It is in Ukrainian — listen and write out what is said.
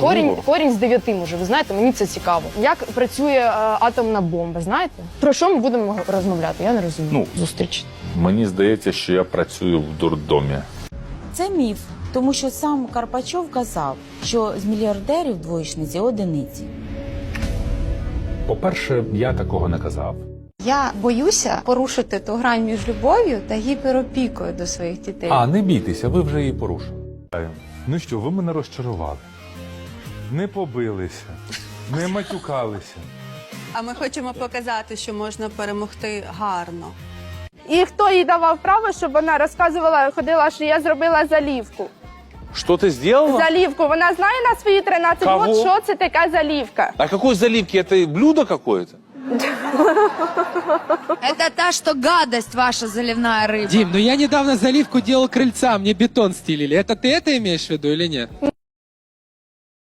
Корінь, корінь з дев'яти може. Ви знаєте, мені це цікаво. Як працює е, атомна бомба? Знаєте? Про що ми будемо розмовляти? Я не розумію. Ну. зустріч. Мені здається, що я працюю в дурдомі. Це міф, тому що сам Карпачов казав, що з мільярдерів двоєчниці одиниці. По-перше, я такого не казав. Я боюся порушити ту грань між любов'ю та гіперопікою до своїх дітей. А, не бійтеся, ви вже її порушили. Ну що, ви мене розчарували Не побилися, не матюкалися. А ми хочемо показати, що можна перемогти гарно. І хто їй давав право, щоб вона розказувала, ходила, що я зробила залівку. Что ты сделала? Залівку. Вона знає на свої 13 Кого? років, що це така залівка. А какой заливки? Это блюдо какое-то? Это та, что гадость ваша заливная рыба. Дим, ну я недавно заливку делал крыльца, мне бетон стелили. Это ты это имеешь в виду или нет?